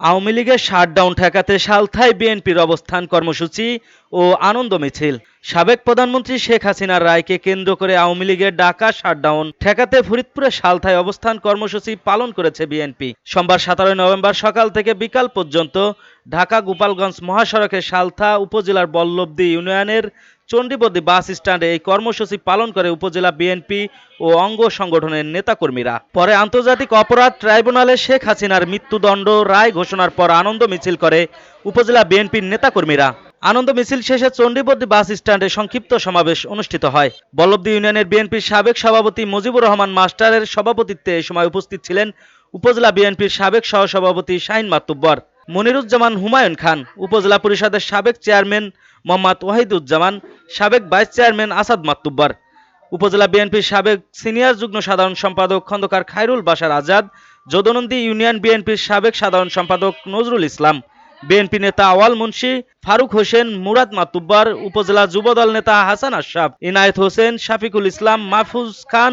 আওয়ামী লীগের শাটডাউন ঠেকাতে সালথায় বিএনপির অবস্থান কর্মসূচি ও আনন্দ মিছিল। সাবেক প্রধানমন্ত্রী শেখ হাসিনার রায়কে কেন্দ্র করে আওয়ামী লীগের ডাকা শাটডাউন ঠেকাতে ফরিদপুরের সালথায় অবস্থান কর্মসূচি পালন করেছে বিএনপি। সোমবার সতেরোই নভেম্বর সকাল থেকে বিকাল পর্যন্ত ঢাকা গোপালগঞ্জ মহাসড়কে সালথা উপজেলার বল্লভদী ইউনিয়নের চণ্ডীবদ্দী বাস স্ট্যান্ডে এই কর্মসূচি পালন করে উপজেলা বিএনপি ও অঙ্গ সংগঠনের নেতাকর্মীরা। পরে আন্তর্জাতিক অপরাধ ট্রাইব্যুনালে শেখ হাসিনার মৃত্যুদণ্ড, রায় ঘোষণার পর আনন্দ মিছিল করে উপজেলা বিএনপির নেতাকর্মীরা। আনন্দ মিছিল শেষে চণ্ডীবদ্দী বাস স্ট্যান্ডে সংক্ষিপ্ত সমাবেশ অনুষ্ঠিত হয়। বল্লভদী ইউনিয়নের বিএনপির সাবেক সভাপতি মুজিবুর রহমান মাস্টারের সভাপতিত্বে এ সময় উপস্থিত ছিলেন উপজেলা বিএনপির সাবেক সহসভাপতি শাহিন মাতুব্বর, মনিরুজ্জামান হুমায়ুন খান, উপজেলা পরিষদের সাবেক চেয়ারম্যান মোহাম্মদ ওয়াহিদুজ্জামান, সাবেক ভাইস চেয়ারম্যান আসাদ মাতুব্বর। উপজেলা বিএনপির সাবেক সিনিয়র যুগ্ম সাধারণ সম্পাদক খন্দকার খায়রুল বাশার আজাদ, যদুনন্দী ইউনিয়ন বিএনপির সাবেক সাধারণ সম্পাদক নজরুল ইসলাম, বিএনপি নেতা আওয়াল মুন্সি, ফারুক হোসেন, মুরাদ মাতুব্বার, উপজেলা যুবদল নেতা হাসান আশরাফ, ইনায়েত হোসেন, শাফিকুল ইসলাম, মাহফুজ খান,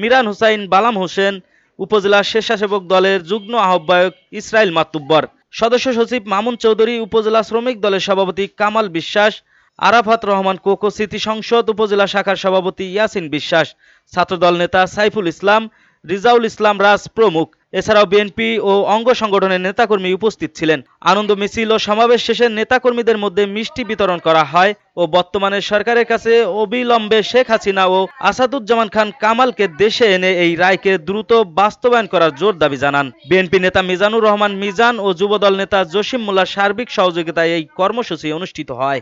মিরান হুসাইন, বালাম হোসেন, উপজেলা স্বেচ্ছাসেবক দলের যুগ্ম আহ্বায়ক ইসরাইল মাতুব্বর। সদস্য সচিব মামুন চৌধুরী, উপজেলা শ্রমিক দলের সভাপতি কামাল বিশ্বাস, আরাফাত রহমান কোকো স্মৃতি সংসদ, উপজেলা শাখার সভাপতি ইয়াসিন বিশ্বাস, ছাত্রদল নেতা সাইফুল ইসলাম, রিজাউল ইসলাম রাজ প্রমুখ। এছাড়াও বিএনপি ও অঙ্গ সংগঠনের নেতাকর্মী উপস্থিত ছিলেন। আনন্দ মিছিল ও সমাবেশ শেষে নেতাকর্মীদের মধ্যে মিষ্টি বিতরণ করা হয় ও বর্তমানে সরকারের কাছে অবিলম্বে শেখ হাসিনা ও আসাদুজ্জামান খান কামালকে দেশে এনে এই রায়কে দ্রুত বাস্তবায়ন করার জোর দাবি জানান। বিএনপি নেতা মিজানুর রহমান মিজান ও যুবদল নেতা জসিম মোল্লার সার্বিক সহযোগিতায় এই কর্মসূচি অনুষ্ঠিত হয়।